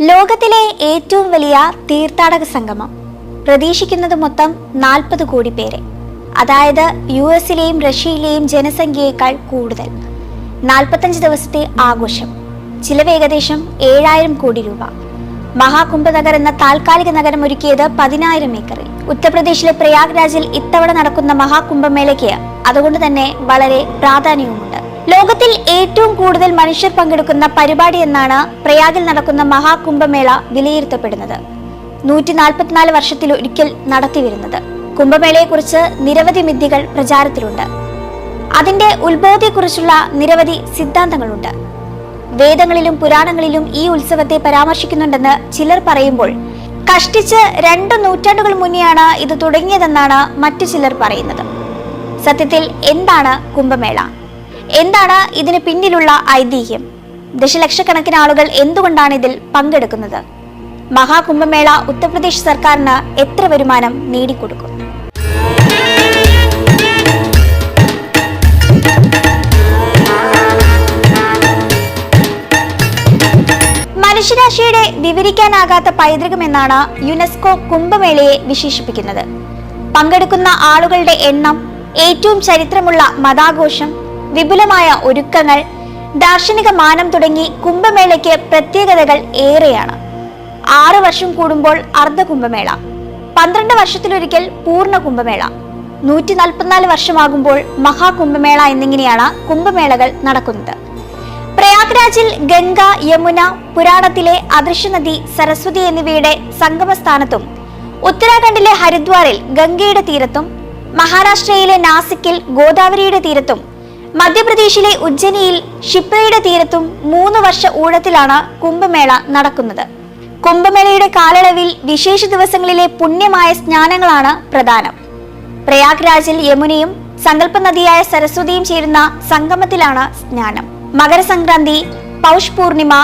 ലോകത്തിലെ ഏറ്റവും വലിയ തീർത്ഥാടക സംഗമം. പ്രതീക്ഷിക്കുന്നത് മൊത്തം നാൽപ്പത് കോടി പേരെ. അതായത് യു എസിലെയും റഷ്യയിലെയും ജനസംഖ്യയേക്കാൾ കൂടുതൽ. നാൽപ്പത്തഞ്ച് ദിവസത്തെ ആഘോഷം. ചിലവ് ഏകദേശം ഏഴായിരം കോടി രൂപ. മഹാകുംഭനഗർ എന്ന താൽക്കാലിക നഗരം ഒരുക്കിയത് പതിനായിരം ഏക്കറിൽ. ഉത്തർപ്രദേശിലെ പ്രയാഗ്രാജിൽ ഇത്തവണ നടക്കുന്ന മഹാകുംഭമേളയ്ക്ക് അതുകൊണ്ട് തന്നെ വളരെ പ്രാധാന്യവുമുണ്ട്. ലോകത്തിൽ ഏറ്റവും കൂടുതൽ മനുഷ്യർ പങ്കെടുക്കുന്ന പരിപാടി എന്നാണ് പ്രയാഗിൽ നടക്കുന്ന മഹാകുംഭമേള വിലയിരുത്തപ്പെടുന്നത്. നൂറ്റി നാൽപ്പത്തിനാല് വർഷത്തിലൊരിക്കൽ നടത്തിവരുന്നത്. കുംഭമേളയെക്കുറിച്ച് നിരവധി മിഥ്യകൾ പ്രചാരത്തിലുണ്ട്. അതിന്റെ ഉത്ഭവത്തെക്കുറിച്ചുള്ള നിരവധി സിദ്ധാന്തങ്ങളുണ്ട്. വേദങ്ങളിലും പുരാണങ്ങളിലും ഈ ഉത്സവത്തെ പരാമർശിക്കുന്നുണ്ടെന്ന് ചിലർ പറയുമ്പോൾ കഷ്ടിച്ച് രണ്ട് നൂറ്റാണ്ടുകൾ മുന്നെയാണ് ഇത് തുടങ്ങിയതെന്നാണ് മറ്റു ചിലർ പറയുന്നത്. സത്യത്തിൽ എന്താണ് കുംഭമേള? എന്താണ് ഇതിന് പിന്നിലുള്ള ഐതിഹ്യം? ദശലക്ഷക്കണക്കിന് ആളുകൾ എന്തുകൊണ്ടാണ് ഇതിൽ പങ്കെടുക്കുന്നത്? മഹാകുംഭമേള ഉത്തർപ്രദേശ് സർക്കാരിന് എത്ര വരുമാനം നേടിക്കൊടുക്കും? മനുഷ്യരാശിയുടെ വിവരിക്കാനാകാത്ത പൈതൃകം എന്നാണ് യുനെസ്കോ കുംഭമേളയെ വിശേഷിപ്പിക്കുന്നത്. പങ്കെടുക്കുന്ന ആളുകളുടെ എണ്ണം ഏറ്റവും ചരിത്രമുള്ള മതാഘോഷം വിപുലമായ ഒരുക്കങ്ങൾ ദാർശനിക മാനം തുടങ്ങി കുംഭമേളയ്ക്ക് പ്രത്യേകതകൾ ഏറെയാണ്. ആറു വർഷം കൂടുമ്പോൾ അർദ്ധ കുംഭമേള പന്ത്രണ്ട് വർഷത്തിലൊരിക്കൽ പൂർണ കുംഭമേള നൂറ്റി നാൽപ്പത്തിനാല് വർഷമാകുമ്പോൾ മഹാകുംഭമേള എന്നിങ്ങനെയാണ് കുംഭമേളകൾ നടക്കുന്നത്. പ്രയാഗ്രാജിൽ ഗംഗ യമുന പുരാണത്തിലെ അദൃശ്യ നദി സരസ്വതി എന്നിവയുടെ സംഗമസ്ഥാനത്തും ഉത്തരാഖണ്ഡിലെ ഹരിദ്വാറിൽ ഗംഗയുടെ തീരത്തും മഹാരാഷ്ട്രയിലെ നാസിക്കിൽ ഗോദാവരിയുടെ തീരത്തും മധ്യപ്രദേശിലെ ഉജ്ജനിയിൽ ഷിപ്രയുടെ തീരത്തും മൂന്ന് വർഷ ഊഴത്തിലാണ് കുംഭമേള നടക്കുന്നത്. കുംഭമേളയുടെ കാലയളവിൽ വിശേഷ ദിവസങ്ങളിലെ പുണ്യമായ സ്നാനങ്ങളാണ് പ്രധാനം. പ്രയാഗ് രാജിൽ യമുനയും സങ്കല്പ നദിയായ സരസ്വതിയും ചേരുന്ന സംഗമത്തിലാണ് സ്നാനം. മകരസംക്രാന്തി പൗഷ് പൂർണിമ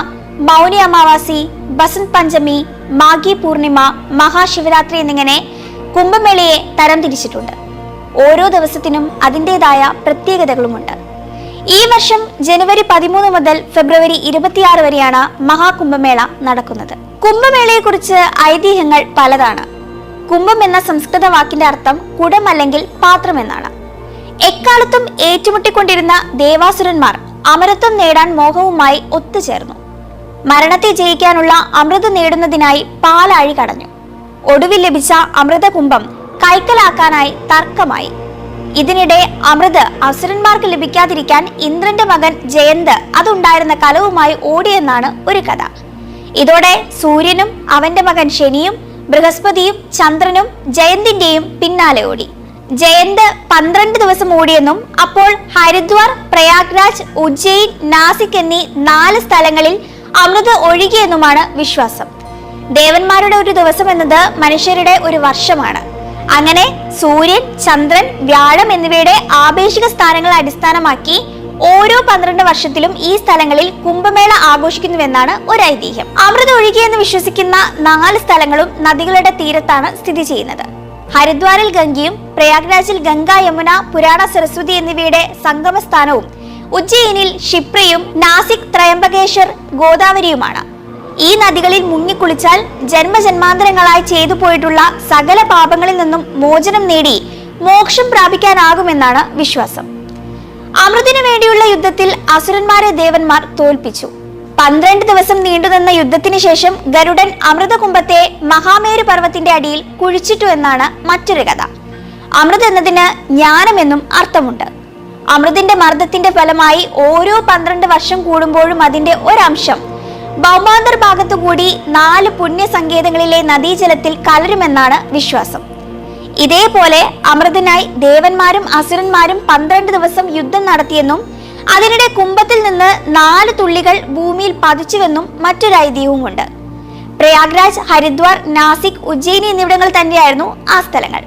മൗനി അമാവാസി ബസന്ത് പഞ്ചമി മാഘി പൂർണിമ മഹാശിവരാത്രി എന്നിങ്ങനെ കുംഭമേളയെ തരംതിരിച്ചിട്ടുണ്ട്. ഓരോ ദിവസത്തിനും അതിന്റെതായ പ്രത്യേകതകളുമുണ്ട്. ഈ വർഷം ജനുവരി പതിമൂന്ന് മുതൽ ഫെബ്രുവരി ഇരുപത്തിയാറ് വരെയാണ് മഹാകുംഭമേള നടക്കുന്നത്. കുംഭമേളയെക്കുറിച്ച് ഐതിഹ്യങ്ങൾ പലതാണ്. കുംഭം എന്ന സംസ്കൃത വാക്കിന്റെ അർത്ഥം കുടം അല്ലെങ്കിൽ പാത്രം എന്നാണ്. എക്കാലത്തും ഏറ്റുമുട്ടിക്കൊണ്ടിരുന്ന ദേവാസുരന്മാർ അമരത്വം നേടാൻ മോഹവുമായി ഒത്തുചേർന്നു. മരണത്തെ ജയിക്കാനുള്ള അമൃത് നേടുന്നതിനായി പാലാഴി കടഞ്ഞു. ഒടുവിൽ ലഭിച്ച അമൃതകുംഭം കൈക്കലാക്കാനായി തർക്കമായി. ഇതിനിടെ അമൃത് അസുരന്മാർക്ക് ലഭിക്കാതിരിക്കാൻ ഇന്ദ്രന്റെ മകൻ ജയന്ത് അതുണ്ടായിരുന്ന കലവുമായി ഓടിയെന്നാണ് ഒരു കഥ. ഇതോടെ സൂര്യനും അവന്റെ മകൻ ശനിയും ബൃഹസ്പതിയും ചന്ദ്രനും ജയന്തിന്റെയും പിന്നാലെ ഓടി. ജയന്ത് പന്ത്രണ്ട് ദിവസം ഓടിയെന്നും അപ്പോൾ ഹരിദ്വാർ പ്രയാഗ്രാജ് ഉജ്ജയിൻ നാസിക് എന്നീ നാല് സ്ഥലങ്ങളിൽ അമൃത് ഒഴുകിയെന്നുമാണ് വിശ്വാസം. ദേവന്മാരുടെ ഒരു ദിവസം എന്നത് മനുഷ്യരുടെ ഒരു വർഷമാണ്. അങ്ങനെ സൂര്യൻ ചന്ദ്രൻ വ്യാഴം എന്നിവയുടെ ആപേക്ഷിക സ്ഥാനങ്ങളെ അടിസ്ഥാനമാക്കി ഓരോ പന്ത്രണ്ട് വർഷത്തിലും ഈ സ്ഥലങ്ങളിൽ കുംഭമേള ആഘോഷിക്കുന്നുവെന്നാണ് ഒരു ഐതിഹ്യം അമൃത ഒഴുകിയെന്ന് വിശ്വസിക്കുന്ന നാല് സ്ഥലങ്ങളും നദികളുടെ തീരത്താണ് സ്ഥിതി ചെയ്യുന്നത്. ഹരിദ്വാറിൽ ഗംഗയും പ്രയാഗ്രാജിൽ ഗംഗ യമുന പുരാണ സരസ്വതി എന്നിവയുടെ സംഗമസ്ഥാനവും ഉജ്ജയിനിൽ ക്ഷിപ്രയും നാസിക് ത്രയംബകേശ്വർ ഗോദാവരിയുമാണ്. ഈ നദികളിൽ മുങ്ങിക്കുളിച്ചാൽ ജന്മജന്മാന്തരങ്ങളായി ചെയ്തു പോയിട്ടുള്ള സകല പാപങ്ങളിൽ നിന്നും മോചനം നേടി മോക്ഷം പ്രാപിക്കാനാകുമെന്നാണ് വിശ്വാസം. അമൃതിനു വേണ്ടിയുള്ള യുദ്ധത്തിൽ അസുരന്മാരെ ദേവന്മാർ തോൽപ്പിച്ചു. പന്ത്രണ്ട് ദിവസം നീണ്ടുനിന്ന യുദ്ധത്തിന് ശേഷം ഗരുഡൻ അമൃതകുംഭത്തെ മഹാമേരു പർവത്തിന്റെ അടിയിൽ കുഴിച്ചിട്ടു എന്നാണ് മറ്റൊരു കഥ. അമൃത് എന്നതിന് ജ്ഞാനമെന്നും അർത്ഥമുണ്ട്. അമൃതിന്റെ മർദ്ദത്തിന്റെ ഫലമായി ഓരോ പന്ത്രണ്ട് വർഷം കൂടുമ്പോഴും അതിന്റെ ഒരംശം ഭൗമാന്തർ ഭാഗത്തുകൂടി നാല് പുണ്യ സങ്കേതങ്ങളിലെ നദീജലത്തിൽ കലരുമെന്നാണ് വിശ്വാസം. ഇതേപോലെ അമൃതനായി ദേവന്മാരും അസുരന്മാരും പന്ത്രണ്ട് ദിവസം യുദ്ധം നടത്തിയെന്നും അതിനിടെ കുംഭത്തിൽ നിന്ന് നാല് തുള്ളികൾ ഭൂമിയിൽ പതിച്ചുവെന്നും മറ്റൊരു ഐതിഹ്യവുമുണ്ട് പ്രയാഗ്രാജ് ഹരിദ്വാർ നാസിക് ഉജ്ജയിനി എന്നിവിടങ്ങൾ തന്നെയായിരുന്നു ആ സ്ഥലങ്ങൾ.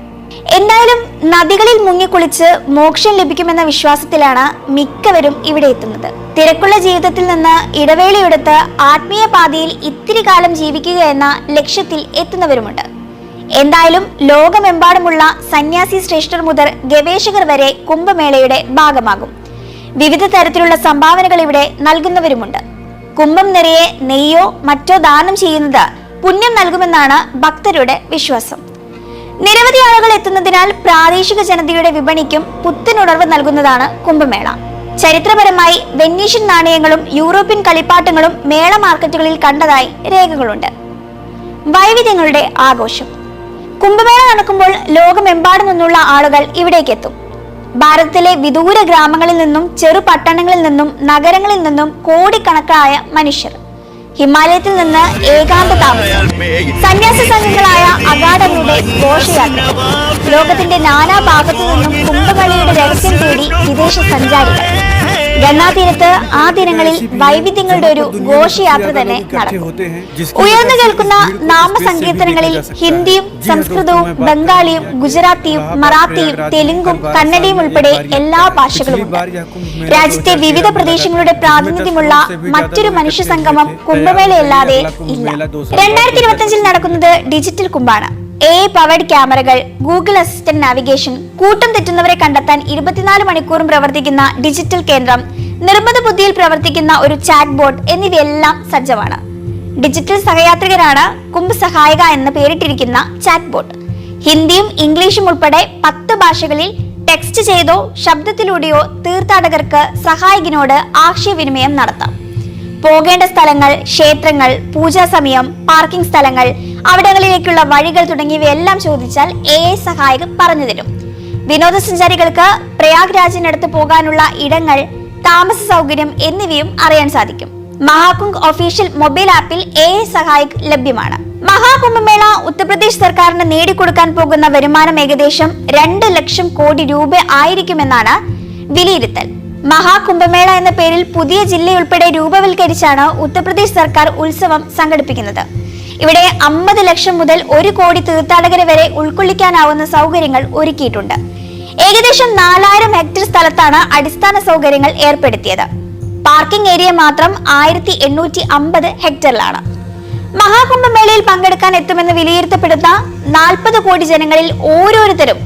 എന്തായാലും നദികളിൽ മുങ്ങിക്കുളിച്ച് മോക്ഷം ലഭിക്കുമെന്ന വിശ്വാസത്തിലാണ് മിക്കവരും ഇവിടെ എത്തുന്നത്. തിരക്കുള്ള ജീവിതത്തിൽ നിന്ന് ഇടവേളയെടുത്ത് ആത്മീയ പാതയിൽ ഇത്തിരി കാലം ജീവിക്കുക എന്ന ലക്ഷ്യത്തിൽ എത്തുന്നവരുമുണ്ട്. എന്തായാലും ലോകമെമ്പാടുമുള്ള സന്യാസി ശ്രേഷ്ഠർ മുതൽ ഗവേഷകർ വരെ കുംഭമേളയുടെ ഭാഗമാകും. വിവിധ തരത്തിലുള്ള സംഭാവനകൾ ഇവിടെ നൽകുന്നവരുമുണ്ട്. കുംഭം നിറയെ നെയ്യോ മറ്റോ ദാനം ചെയ്യുന്നത് പുണ്യം നൽകുമെന്നാണ് ഭക്തരുടെ വിശ്വാസം. നിരവധി ആളുകൾ എത്തുന്നതിനാൽ പ്രാദേശിക ജനതയുടെ വിപണിക്കും പുത്തനുണർവ് നൽകുന്നതാണ് കുംഭമേള. ചരിത്രപരമായി വെന്നീഷ്യൻ നാണയങ്ങളും യൂറോപ്യൻ കളിപ്പാട്ടങ്ങളും മേള മാർക്കറ്റുകളിൽ കണ്ടതായി രേഖകളുണ്ട്. വൈവിധ്യങ്ങളുടെ ആഘോഷം. കുംഭമേള നടക്കുമ്പോൾ ലോകമെമ്പാടും നിന്നുള്ള ആളുകൾ ഇവിടേക്ക് എത്തും. ഭാരതത്തിലെ വിദൂര ഗ്രാമങ്ങളിൽ നിന്നും ചെറു പട്ടണങ്ങളിൽ നിന്നും നഗരങ്ങളിൽ നിന്നും കോടിക്കണക്കായ മനുഷ്യർ. ഹിമാലയത്തിൽ നിന്ന് ഏകാന്ത താമസം. സന്യാസ സംഘങ്ങളായ അഗാഡങ്ങളുടെ ഘോഷയാത്ര. ലോകത്തിന്റെ നാനാ ഭാഗത്തു നിന്നും കുംഭമേളയുടെ രഹസ്യം തേടി വിദേശ സഞ്ചാരികൾ. ഗംഗാതീരത്ത് ആ ദിനങ്ങളിൽ വൈവിധ്യങ്ങളുടെ ഒരു ഘോഷയാത്ര തന്നെ ഉയർന്നു കേൾക്കുന്ന നാമസങ്കീർത്തനങ്ങളിൽ ഹിന്ദിയും സംസ്കൃതവും ബംഗാളിയും ഗുജറാത്തിയും മറാത്തിയും തെലുങ്കും കന്നഡയും ഉൾപ്പെടെ എല്ലാ ഭാഷകളും രാജ്യത്തെ വിവിധ പ്രദേശങ്ങളുടെ പ്രാതിനിധ്യമുള്ള മറ്റൊരു മനുഷ്യ സംഗമം കുംഭമേളയല്ലാതെ ഇല്ല. രണ്ടായിരത്തി ഇരുപത്തിയഞ്ചിൽ നടക്കുന്നത് ഡിജിറ്റൽ കുംഭാണ് എ പവർഡ് ക്യാമറകൾ ഗൂഗിൾ അസിസ്റ്റന്റ് നാവിഗേഷൻ കൂട്ടം തെറ്റുന്നവരെ കണ്ടെത്താൻ ഇരുപത്തിനാല് മണിക്കൂറും പ്രവർത്തിക്കുന്ന ഡിജിറ്റൽ കേന്ദ്രം നിർമ്മിത ബുദ്ധിയിൽ പ്രവർത്തിക്കുന്ന ഒരു ചാറ്റ് ബോട്ട് എന്നിവയെല്ലാം സജ്ജമാണ്. ഡിജിറ്റൽ സഹയാത്രികരാണ് കുംഭ് സഹായിക എന്ന് പേരിട്ടിരിക്കുന്ന ചാറ്റ് ബോട്ട് ഹിന്ദിയും ഇംഗ്ലീഷും ഉൾപ്പെടെ പത്ത് ഭാഷകളിൽ ടെക്സ്റ്റ് ചെയ്തോ ശബ്ദത്തിലൂടെയോ തീർത്ഥാടകർക്ക് സഹായകനോട് ആശയവിനിമയം നടത്താം. പോകേണ്ട സ്ഥലങ്ങൾ ക്ഷേത്രങ്ങൾ പൂജാ സമയം പാർക്കിംഗ് സ്ഥലങ്ങൾ അവിടങ്ങളിലേക്കുള്ള വഴികൾ തുടങ്ങിയവയെല്ലാം ചോദിച്ചാൽ എ ഐ സഹായകൻ പറഞ്ഞു തരും. വിനോദസഞ്ചാരികൾക്ക് പ്രയാഗ്രാജിനടുത്ത് പോകാനുള്ള ഇടങ്ങൾ താമസ സൗകര്യം എന്നിവയും അറിയാൻ സാധിക്കും. മഹാകുംഭ് ഒഫീഷ്യൽ മൊബൈൽ ആപ്പിൽ എ സഹായക് ലഭ്യമാണ്. മഹാകുംഭമേള ഉത്തർപ്രദേശ് സർക്കാരിന് നേടിക്കൊടുക്കാൻ പോകുന്ന വരുമാനം ഏകദേശം രണ്ട് ലക്ഷം കോടി രൂപ ആയിരിക്കുമെന്നാണ് വിലയിരുത്തൽ. മഹാകുംഭമേള എന്ന പേരിൽ പുതിയ ജില്ലയുൾപ്പെടെ രൂപവൽക്കരിച്ചാണ് ഉത്തർപ്രദേശ് സർക്കാർ ഉത്സവം സംഘടിപ്പിക്കുന്നത്. ഇവിടെ അമ്പത് ലക്ഷം മുതൽ ഒരു കോടി തീർത്ഥാടകരെ വരെ ഉൾക്കൊള്ളിക്കാനാവുന്ന സൗകര്യങ്ങൾ ഒരുക്കിയിട്ടുണ്ട്. ഏകദേശം നാലായിരം ഹെക്ടർ സ്ഥലത്താണ് അടിസ്ഥാന സൗകര്യങ്ങൾ ഏർപ്പെടുത്തിയത്. പാർക്കിംഗ് ഏരിയ മാത്രം ആയിരത്തി എണ്ണൂറ്റി അമ്പത് ഹെക്ടറിലാണ്. മഹാകുംഭമേളയിൽ പങ്കെടുക്കാൻ എത്തുമെന്ന് വിലയിരുത്തപ്പെടുന്ന നാൽപ്പത് കോടി ജനങ്ങളിൽ ഓരോരുത്തരും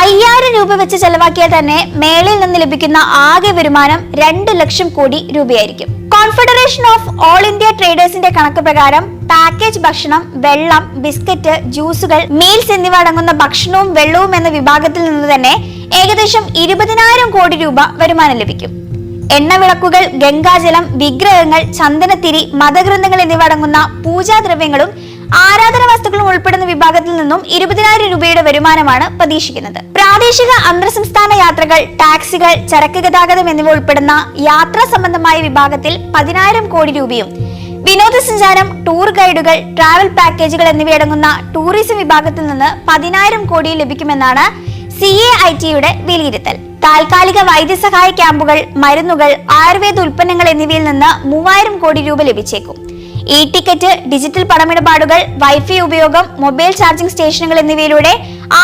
അയ്യായിരം രൂപ വെച്ച് ചെലവാക്കിയാൽ തന്നെ മേളയിൽ നിന്ന് ലഭിക്കുന്ന ആകെ വരുമാനം രണ്ട് ലക്ഷം കോടി രൂപയായിരിക്കും. കോൺഫെഡറേഷൻ ഓഫ് ഓൾ ഇന്ത്യ ട്രേഡേഴ്സിന്റെ കണക്ക് പ്രകാരം പാക്കേജ് ഭക്ഷണം വെള്ളം ബിസ്ക്കറ്റ് ജ്യൂസുകൾ മീൽസ് എന്നിവ അടങ്ങുന്ന ഭക്ഷണവും വെള്ളവും എന്ന വിഭാഗത്തിൽ നിന്ന് തന്നെ ഏകദേശം ഇരുപതിനായിരം കോടി രൂപ വരുമാനം ലഭിക്കും. എണ്ണവിളക്കുകൾ ഗംഗാജലം വിഗ്രഹങ്ങൾ ചന്ദനത്തിരി മതഗ്രന്ഥങ്ങൾ എന്നിവ അടങ്ങുന്ന പൂജാദ്രവ്യങ്ങളും ആരാധന വസ്തുക്കളും ഉൾപ്പെടുന്ന വിഭാഗത്തിൽ നിന്നും ഇരുപതിനായിരം രൂപയുടെ വരുമാനമാണ് പ്രതീക്ഷിക്കുന്നത്. പ്രാദേശിക അന്തർ സംസ്ഥാന യാത്രകൾ ടാക്സികൾ ചരക്ക് ഗതാഗതം എന്നിവ ഉൾപ്പെടുന്ന യാത്രാ സംബന്ധമായ വിഭാഗത്തിൽ പതിനായിരം കോടി രൂപയും വിനോദസഞ്ചാരം ടൂർ ഗൈഡുകൾ ട്രാവൽ പാക്കേജുകൾ എന്നിവയടങ്ങുന്ന ടൂറിസം വിഭാഗത്തിൽ നിന്ന് പതിനായിരം കോടി ലഭിക്കുമെന്നാണ് സി എ ഐ ടിയുടെ വിലയിരുത്തൽ. താൽക്കാലിക വൈദ്യസഹായ ക്യാമ്പുകൾ മരുന്നുകൾ ആയുർവേദ ഉൽപ്പന്നങ്ങൾ എന്നിവയിൽ നിന്ന് മൂവായിരം കോടി രൂപ ലഭിച്ചേക്കും. ഇ ടിക്കറ്റ് ഡിജിറ്റൽ പണമിടപാടുകൾ വൈഫൈ ഉപയോഗം മൊബൈൽ ചാർജിംഗ് സ്റ്റേഷനുകൾ എന്നിവയിലൂടെ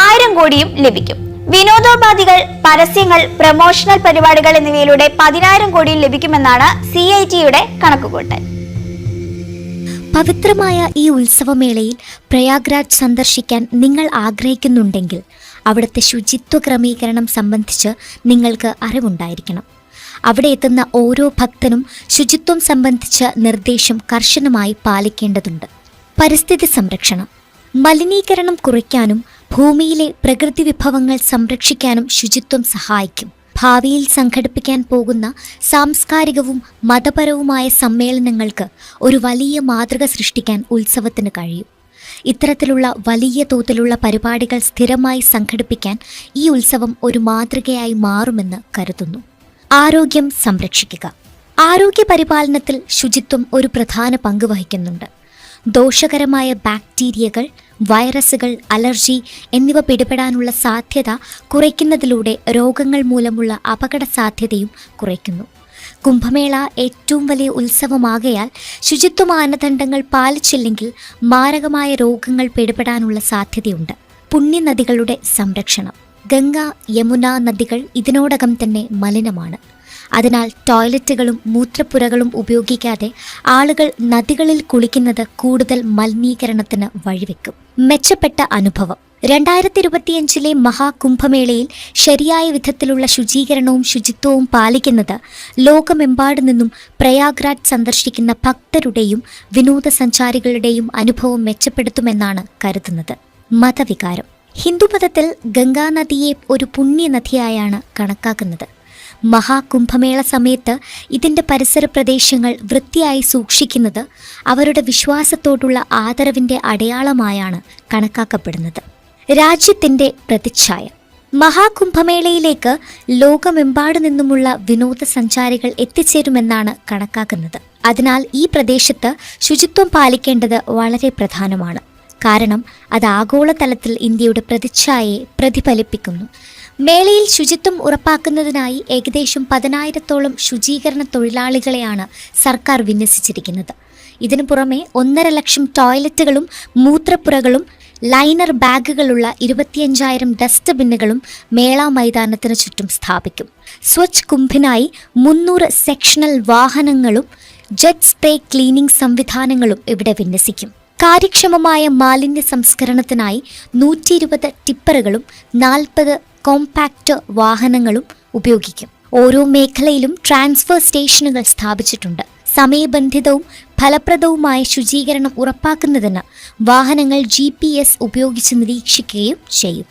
ആയിരം കോടിയും ലഭിക്കും. വിനോദോപാധികൾ പരസ്യങ്ങൾ പ്രമോഷണൽ പരിപാടികൾ എന്നിവയിലൂടെ പതിനായിരം കോടിയും ലഭിക്കുമെന്നാണ് സി ഐ ടിയുടെ കണക്കുകൂട്ടൽ. പവിത്രമായ ഈ ഉത്സവമേളയിൽ പ്രയാഗ്രാജ് സന്ദർശിക്കാൻ നിങ്ങൾ ആഗ്രഹിക്കുന്നുണ്ടെങ്കിൽ അവിടുത്തെ ശുചിത്വ ക്രമീകരണം സംബന്ധിച്ച് നിങ്ങൾക്ക് അറിവുണ്ടായിരിക്കണം. അവിടെ എത്തുന്ന ഓരോ ഭക്തനും ശുചിത്വം സംബന്ധിച്ച നിർദ്ദേശം കർശനമായി പാലിക്കേണ്ടതുണ്ട്. പരിസ്ഥിതി സംരക്ഷണം. മലിനീകരണം കുറയ്ക്കാനും ഭൂമിയിലെ പ്രകൃതി വിഭവങ്ങൾ സംരക്ഷിക്കാനും ശുചിത്വം സഹായിക്കും. ഭാവിയിൽ സംഘടിപ്പിക്കാൻ പോകുന്ന സാംസ്കാരികവും മതപരവുമായ സമ്മേളനങ്ങൾക്ക് ഒരു വലിയ മാതൃക സൃഷ്ടിക്കാൻ ഉത്സവത്തിന് കഴിയും. ഇത്തരത്തിലുള്ള വലിയ തോതിലുള്ള പരിപാടികൾ സ്ഥിരമായി സംഘടിപ്പിക്കാൻ ഈ ഉത്സവം ഒരു മാതൃകയായി മാറുമെന്ന് കരുതുന്നു. ആരോഗ്യം സംരക്ഷിക്കുക. ആരോഗ്യ പരിപാലനത്തിൽ ശുചിത്വം ഒരു പ്രധാന പങ്ക് വഹിക്കുന്നുണ്ട്. ദോഷകരമായ ബാക്ടീരിയകൾ വൈറസുകൾ അലർജി എന്നിവ പിടിപെടാനുള്ള സാധ്യത കുറയ്ക്കുന്നതിലൂടെ രോഗങ്ങൾ മൂലമുള്ള അപകട സാധ്യതയും കുറയ്ക്കുന്നു. കുംഭമേള ഏറ്റവും വലിയ ഉത്സവമാകയാൽ ശുചിത്വ മാനദണ്ഡങ്ങൾ പാലിച്ചില്ലെങ്കിൽ മാരകമായ രോഗങ്ങൾ പിടിപെടാനുള്ള സാധ്യതയുണ്ട്. പുണ്യനദികളുടെ സംരക്ഷണം. ഗംഗ യമുന നദികൾ ഇതിനോടകം തന്നെ മലിനമാണ്. അതിനാൽ ടോയ്ലറ്റുകളും മൂത്രപ്പുരകളും ഉപയോഗിക്കാതെ ആളുകൾ നദികളിൽ കുളിക്കുന്നത് കൂടുതൽ മലിനീകരണത്തിന് വഴിവെക്കും. മെച്ചപ്പെട്ട അനുഭവം. രണ്ടായിരത്തി ഇരുപത്തിയഞ്ചിലെ മഹാകുംഭമേളയിൽ ശരിയായ വിധത്തിലുള്ള ശുചീകരണവും ശുചിത്വവും പാലിക്കുന്നത് ലോകമെമ്പാടു നിന്നും പ്രയാഗ്രാജ് സന്ദർശിക്കുന്ന ഭക്തരുടെയും വിനോദസഞ്ചാരികളുടെയും അനുഭവം മെച്ചപ്പെടുത്തുമെന്നാണ് കരുതുന്നത്. മതവികാരം. ഹിന്ദുമതത്തിൽ ഗംഗാനദിയെ ഒരു പുണ്യനദിയായാണ് കണക്കാക്കുന്നത്. മഹാകുംഭമേള സമയത്ത് ഇതിന്റെ പരിസര പ്രദേശങ്ങൾ വൃത്തിയായി സൂക്ഷിക്കുന്നത് അവരുടെ വിശ്വാസത്തോടുള്ള ആദരവിന്റെ അടയാളമായാണ് കണക്കാക്കപ്പെടുന്നത്. രാജ്യത്തിന്റെ പ്രതിച്ഛായ. മഹാകുംഭമേളയിലേക്ക് ലോകമെമ്പാടു നിന്നുമുള്ള വിനോദസഞ്ചാരികൾ എത്തിച്ചേരുമെന്നാണ് കണക്കാക്കുന്നത്. അതിനാൽ ഈ പ്രദേശത്ത് ശുചിത്വം പാലിക്കേണ്ടത് വളരെ പ്രധാനമാണ്. കാരണം അത് ആഗോളതലത്തിൽ ഇന്ത്യയുടെ പ്രതിച്ഛായയെ പ്രതിഫലിപ്പിക്കുന്നു. മേളയിൽ ശുചിത്വം ഉറപ്പാക്കുന്നതിനായി ഏകദേശം പതിനായിരത്തോളം ശുചീകരണ തൊഴിലാളികളെയാണ് സർക്കാർ വിന്യസിച്ചിരിക്കുന്നത്. ഇതിനു പുറമെ ഒന്നര ലക്ഷം ടോയ്ലറ്റുകളും മൂത്രപ്പുറകളും ലൈനർ ബാഗുകളുള്ള ഇരുപത്തിയഞ്ചായിരം ഡസ്റ്റ്ബിന്നുകളും മേള മൈതാനത്തിന് ചുറ്റും സ്ഥാപിക്കും. സ്വച്ഛ് കുംഭിനായി മുന്നൂറ് സെക്ഷണൽ വാഹനങ്ങളും ജെറ്റ് സ്പ്രേ ക്ലീനിംഗ് സംവിധാനങ്ങളും ഇവിടെ വിന്യസിക്കും. കാര്യക്ഷമമായ മാലിന്യ സംസ്കരണത്തിനായി നൂറ്റി ഇരുപത് ടിപ്പറുകളും നാൽപ്പത് കോമ്പാക്ട് വാഹനങ്ങളും ഉപയോഗിക്കും. ഓരോ മേഖലയിലും ട്രാൻസ്ഫർ സ്റ്റേഷനുകൾ സ്ഥാപിച്ചിട്ടുണ്ട്. സമയബന്ധിതവും ഫലപ്രദവുമായ ശുചീകരണം ഉറപ്പാക്കുന്നതിന് വാഹനങ്ങൾ ജി ഉപയോഗിച്ച് നിരീക്ഷിക്കുകയും ചെയ്യും.